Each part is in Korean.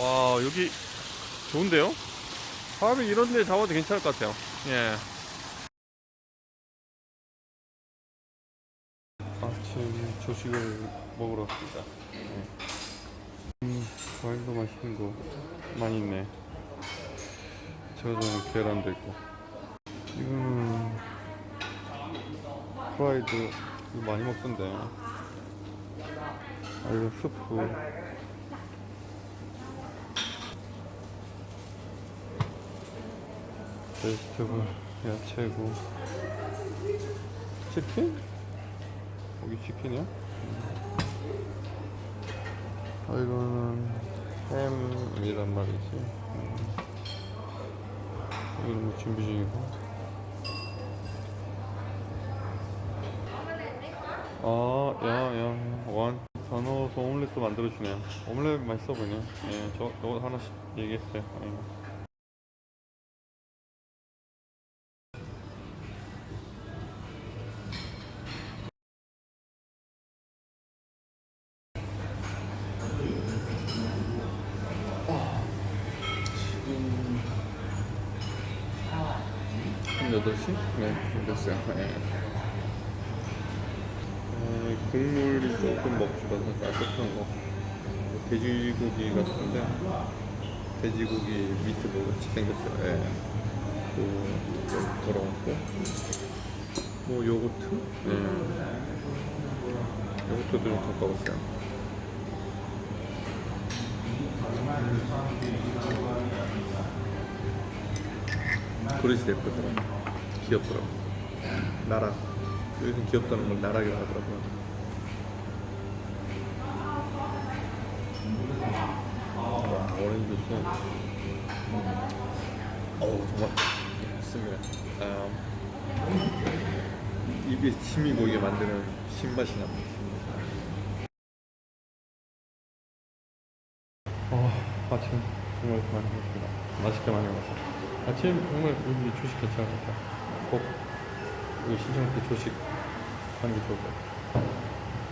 와 여기 좋은데요? 하루 이런 데 잡아도 괜찮을 것 같아요. 예. 아침 조식을 먹으러 왔습니다. 예. 음, 과일도 맛있는 거 많이 있네. 저는 계란도 있고. 이거는 프라이드 많이 먹던데. 아 이거 스프. 베지터블 야채고 치킨? 여기 치킨이야? 아 이거는 햄이란 말이지 음. 이거는 뭐 준비 중이고 아, 야, 야, 완. 다 넣어서 오믈렛도 만들어주네요. 오믈렛 맛있어 보이네. 예, 저, 저 하나씩 얘기했어요. 예. 8시? 네, 좀 됐어요. 네. 어, 국물이 조금 먹주라서 따뜻한 거. 돼지고기 같은데, 돼지고기 미트볼 같이 생겼어요. 예. 또, 돌아왔고, 뭐, 요거트? 예. 요거트도 좀 갖고 왔어요. 그릇이 예쁘더라고. 귀엽더라고. 나락. 여기서 귀엽다는 걸 나락이라고 하더라고요. 와, 오렌지 주스. 음. 어우, 정말 맛있습니다. 아, 입에 침이 고이게 만드는 신맛이 납니다. 어, 아침 정말 많이 먹었습니다. 맛있게 많이 먹었어요. 아침 정말 여기 조식 괜찮은 것 같아요. 꼭 여기 신청할 때 조식 하는 게 좋을 것 같아요.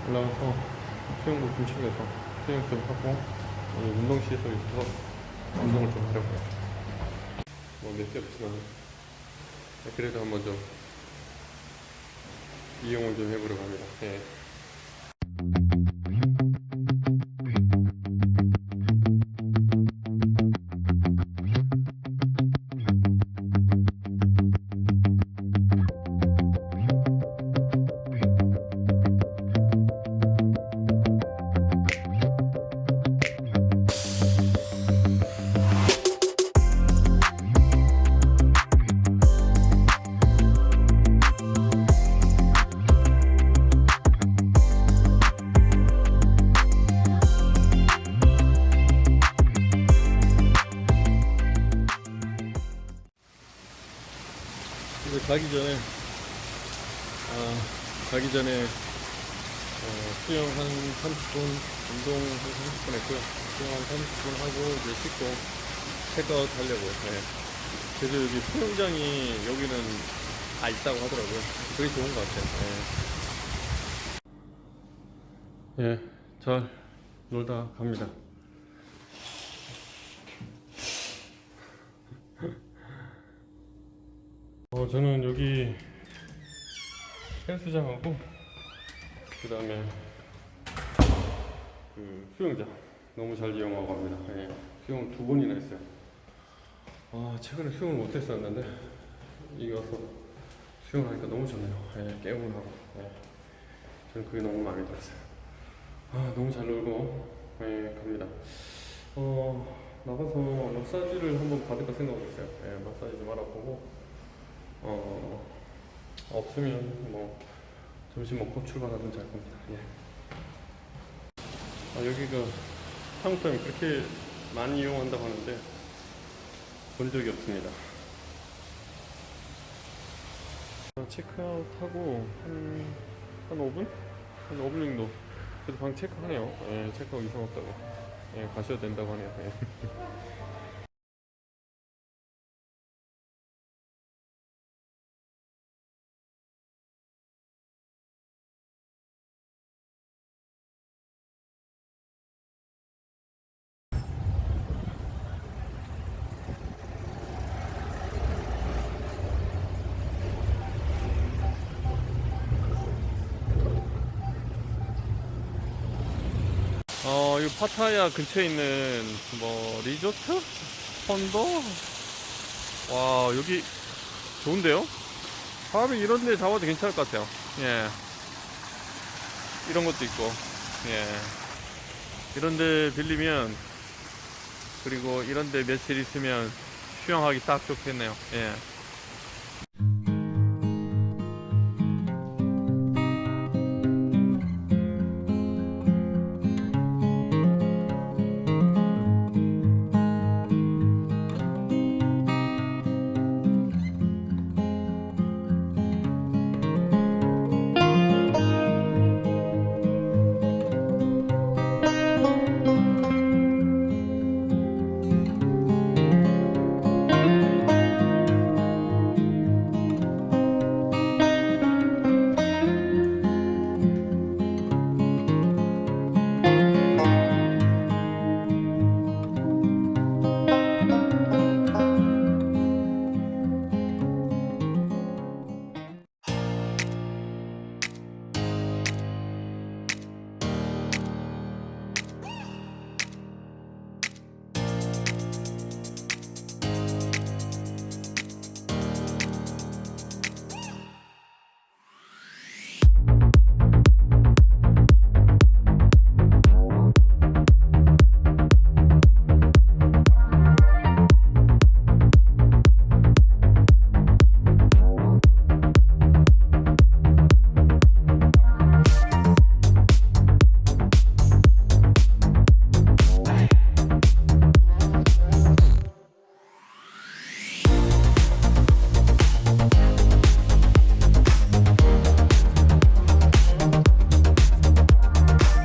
올라가서 수영복 좀 챙겨서 수영 좀 하고 오늘 운동 시설에 있어서 운동을 좀 하려고요. 뭐몇개 없지만 그래도 한번 좀 이용을 좀 해보려고 합니다. 예. 가기 전에 아, 가기 전에 어, 수영 한 30분, 운동 한 30분 했고요. 수영 한 30분 하고 이제 씻고 체크아웃 하려고요. 네. 그래서 여기 수영장이 여기는 다 있다고 하더라고요. 그게 좋은 것 같아요. 예, 예, 잘 놀다 갑니다. 어, 저는 여기 헬스장하고 그 다음에 그 수영장 너무 잘 이용하고 갑니다. 예, 수영 두 번이나 했어요. 아 최근에 수영을 못 했었는데 이기 와서 수영하니까 너무 좋네요. 예, 깨우하고 예, 저는 그게 너무 마음에 들었어요. 아 너무 잘 놀고 예, 갑니다. 어 나가서 마사지를 한번 받을까 생각하고 있어요. 예, 마사지 좀 알아보고 어, 없으면 뭐 점심 먹고 출발하든지 할 겁니다. 예. 아, 여기가 한국 사람이 그렇게 많이 이용한다고 하는데 본 적이 없습니다. 아, 체크아웃 하고 한, 한 5분? 한 5분 정도. 그래도 방 체크하네요. 예, 체크아웃 이상 없다고. 예, 가셔도 된다고 하네요. 예. 이 파타야 근처에 있는 뭐 리조트? 펀더? 와 여기 좋은데요? 바로 이런 데 잡아도 괜찮을 것 같아요 예 이런 것도 있고 예 이런 데 빌리면 그리고 이런 데 며칠 있으면 수영하기 딱 좋겠네요 예